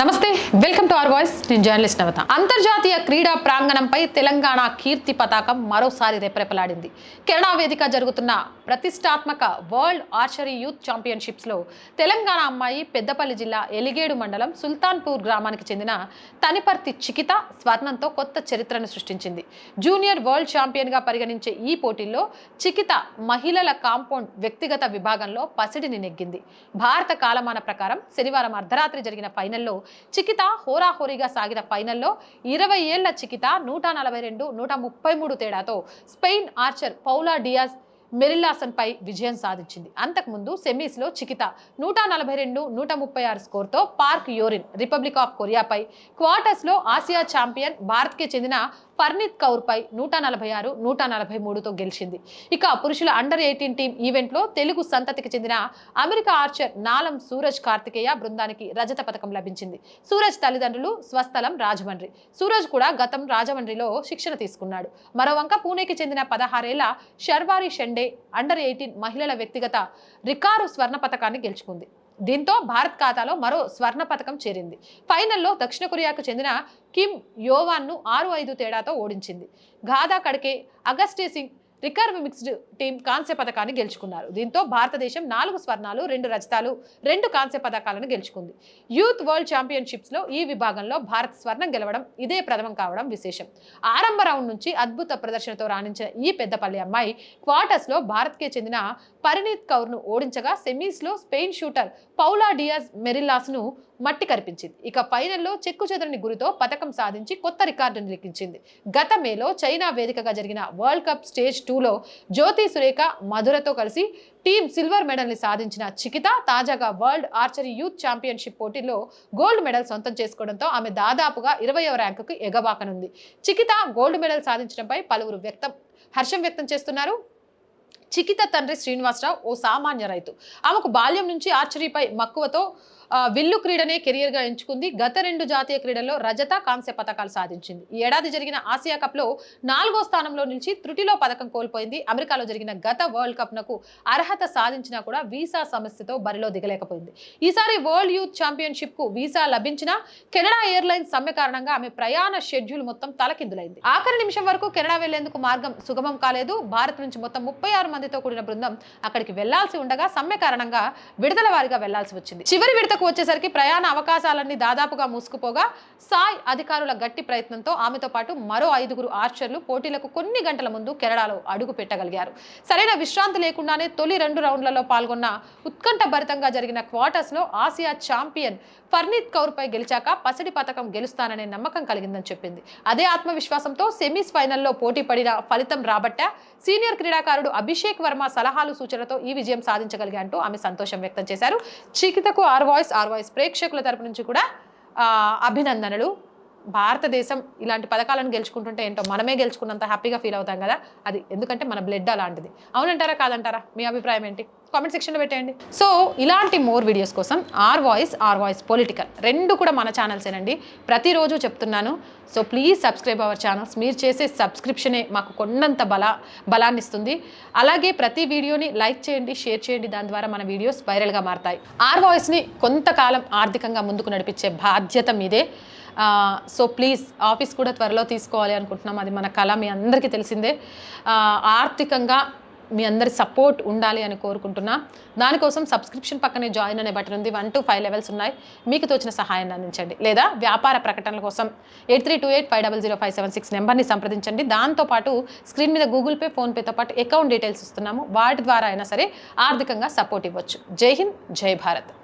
నమస్తే welcome to our voice. నేను journalist Navata. అంతర్జాతీయ క్రీడా ప్రాంగణంపై తెలంగాణ కీర్తి పతాకం మరోసారి రెపరెపలాడింది. కెనడా వేదిక జరుగుతున్న ప్రతిష్టాత్మక వరల్డ్ ఆర్చరీ యూత్ ఛాంపియన్షిప్స్లో తెలంగాణ అమ్మాయి పెద్దపల్లి జిల్లా ఎలిగేడు మండలం సుల్తాన్పూర్ గ్రామానికి చెందిన తనిపర్తి చికిత స్వర్ణంతో కొత్త చరిత్రను సృష్టించింది. జూనియర్ వరల్డ్ ఛాంపియన్గా పరిగణించే ఈ పోటీల్లో చికిత మహిళల కాంపౌండ్ వ్యక్తిగత విభాగంలో పసిడిని నెగ్గింది. భారత కాలమాన ప్రకారం శనివారం అర్ధరాత్రి జరిగిన ఫైనల్లో చికిత హోరాహోరీగా సాగిన ఫైనల్లో ఇరవై ఏళ్ళ చికిత నూట నలభై రెండు నూట ముప్పై మూడు తేడాతో స్పెయిన్ ఆర్చర్ పౌలా డియాజ్ మెరిల్లాసన్ పై విజయం సాధించింది. అంతకుముందు సెమీస్లో చికిత నూట నలభై రెండు నూట ముప్పై ఆరు స్కోర్తో పార్క్ యోరిన్ రిపబ్లిక్ ఆఫ్ కొరియాపై క్వార్టర్స్లో ఆసియా ఛాంపియన్ భారత్కి చెందిన పర్నీత్ కౌర్పై నూట నలభై ఆరు నూట నలభై మూడుతో గెలిచింది. ఇక పురుషుల అండర్ ఎయిటీన్ టీం ఈవెంట్లో తెలుగు సంతతికి చెందిన అమెరికా ఆర్చర్ నాలం సూరజ్ కార్తికేయ బృందానికి రజత పథకం లభించింది. సూరజ్ తల్లిదండ్రులు స్వస్థలం రాజమండ్రి. సూరజ్ కూడా గతం రాజమండ్రిలో శిక్షణ తీసుకున్నాడు. మరోవంక పూణేకి చెందిన పదహారేళ్ళ షర్వారి షెండే అండర్ ఎయిటీన్ మహిళల వ్యక్తిగత రికారు స్వర్ణ పథకాన్ని గెలుచుకుంది. దీంతో భారత్ ఖాతాలో మరో స్వర్ణ పథకం చేరింది. ఫైనల్లో దక్షిణ కొరియాకు చెందిన కిమ్ యోవాన్ను ఆరు ఐదు తేడాతో ఓడించింది. Gatha Khadake Agastya Singh recurve mixed team కాంస్య పథకాన్ని గెలుచుకున్నారు. దీంతో భారతదేశం నాలుగు స్వర్ణాలు రెండు రజతాలు రెండు కాంస్య పథకాలను గెలుచుకుంది. యూత్ వరల్డ్ ఛాంపియన్షిప్స్లో ఈ విభాగంలో భారత్ స్వర్ణం గెలవడం ఇదే ప్రథమం కావడం విశేషం. ఆరంభ రౌండ్ నుంచి అద్భుత ప్రదర్శనతో రాణించిన ఈ పెద్దపల్లి అమ్మాయి క్వార్టర్స్లో భారత్కే చెందిన పరిణీత్ కౌర్ను ఓడించగా సెమీస్లో స్పెయిన్ షూటర్ పౌలా డియాజ్ మెరిల్లాస్ను మట్టి కరిపించింది. ఇక ఫైనల్లో చెక్కు చెదరని గురితో పథకం సాధించి కొత్త రికార్డును లిఖించింది. గత మేలో చైనా వేదికగా జరిగిన వరల్డ్ కప్ స్టేజ్ టూలో జ్యోతి సురేఖ మధురతో కలిసి టీం సిల్వర్ మెడల్ని సాధించిన చికిత తాజాగా వరల్డ్ ఆర్చరీ యూత్ ఛాంపియన్షిప్ పోటీలో గోల్డ్ మెడల్ సొంతం చేసుకోవడంతో ఆమె దాదాపుగా ఇరవయవ ర్యాంకుకు ఎగబాకనుంది. చికిత గోల్డ్ మెడల్ సాధించడంపై పలువురు వ్యక్తం హర్షం వ్యక్తం చేస్తున్నారు. చికిత తండ్రి శ్రీనివాసరావు ఓ సామాన్య రైతు. ఆమెకు బాల్యం నుంచి ఆర్చరీపై మక్కువతో విల్లు క్రీడనే కెరియర్గా ఎంచుకుంది. గత రెండు జాతీయ క్రీడల్లో రజత కాంస్య పథకాలు సాధించింది. ఈ ఏడాది జరిగిన ఆసియా కప్లో నాలుగో స్థానంలో నిలిచి త్రుటిలో పథకం కోల్పోయింది. అమెరికాలో జరిగిన గత వరల్డ్ కప్నకు అర్హత సాధించినా కూడా వీసా సమస్యతో బరిలో దిగలేకపోయింది. ఈసారి వరల్డ్ యూత్ ఛాంపియన్షిప్కు వీసా లభించినా కెనడా ఎయిర్లైన్స్ సమ్మె కారణంగా ఆమె ప్రయాణ షెడ్యూల్ మొత్తం తలకిందులైంది. ఆఖరి నిమిషం వరకు కెనడా వెళ్ళేందుకు మార్గం సుగమం కాలేదు. భారత్ నుంచి మొత్తం ముప్పై ఆరు మందితో కూడిన బృందం అక్కడికి వెళ్ళాల్సి ఉండగా సమ్మె కారణంగా విడుదల వారిగా వెళ్ళాల్సి వచ్చింది. చివరి విడతకు వచ్చేసరికి ప్రయాణ అవకాశాలన్నీ దాదాపుగా మూసుకుపోగా సాయ్ అధికారుల గట్టి ప్రయత్నంతో ఆమెతో పాటు మరో ఐదుగురు ఆర్చర్లు పోటీలకు కొన్ని గంటల ముందు కెనడాలో అడుగు పెట్టగలిగారు. సరైన విశ్రాంతి లేకుండానే తొలి రెండు రౌండ్లలో పాల్గొన్న ఉత్కంఠభరితంగా జరిగిన క్వార్టర్స్లో ఆసియా ఛాంపియన్ ఫర్నీత్ కౌర్ పై గెలిచాక పసిడి పథకం గెలుస్తాననే నమ్మకం కలిగిందని చెప్పింది. అదే ఆత్మవిశ్వాసంతో సెమీస్ ఫైనల్లో పోటీ పడిన ఫలితం రాబట్టా సీనియర్ క్రీడాకారుడు అభిషేక్ వర్మ సలహాలు సూచనలతో ఈ విజయం సాధించగలిగా అంటూ ఆమె సంతోషం వ్యక్తం చేశారు. చికితకు ఆర్ వాయిస్ ఆర్ వాయిస్ ప్రేక్షకుల తరపు నుంచి కూడా అభినందనలు. భారతదేశం ఇలాంటి పథకాలను గెలుచుకుంటుంటే ఏంటో మనమే గెలుచుకున్నంత హ్యాపీగా ఫీల్ అవుతాం కదా. అది ఎందుకంటే మన బ్లడ్ అలాంటిది. అవునంటారా కాదంటారా? మీ అభిప్రాయం ఏంటి? కామెంట్ సెక్షన్లో పెట్టేయండి. సో ఇలాంటి మోర్ వీడియోస్ కోసం our voice our voice political రెండు కూడా మన ఛానల్సేనండి. ప్రతిరోజు చెప్తున్నాను. So please subscribe our channels. మీరు చేసే సబ్స్క్రిప్షనే మాకు కొండంత బల బలాన్ని ఇస్తుంది అలాగే ప్రతి వీడియోని లైక్ చేయండి షేర్ చేయండి. దాని ద్వారా మన వీడియోస్ వైరల్గా మారతాయి. ఆర్ వాయిస్ని కొంతకాలం ఆర్థికంగా ముందుకు నడిపించే బాధ్యత మీదే. సో ప్లీజ్ ఆఫీస్ కూడా త్వరలో తీసుకోవాలి అనుకుంటున్నాం. అది మన కళ మీ అందరికీ తెలిసిందే. ఆర్థికంగా మీ అందరి సపోర్ట్ ఉండాలి అని కోరుకుంటున్నా. దానికోసం సబ్స్క్రిప్షన్ పక్కనే జాయిన్ అనే బటన్ ఉంది. వన్ టు ఫైవ్ లెవెల్స్ ఉన్నాయి. మీకు తోచిన సహాయాన్ని అందించండి. లేదా వ్యాపార ప్రకటనల కోసం eight three two eight five double zero five seven six నెంబర్ని సంప్రదించండి. దాంతోపాటు స్క్రీన్ మీద గూగుల్ పే ఫోన్పేతో పాటు అకౌంట్ డీటెయిల్స్ ఇస్తున్నాము. వాటి ద్వారా అయినా సరే ఆర్థికంగా సపోర్ట్ ఇవ్వచ్చు. జై హింద్ జై భారత్.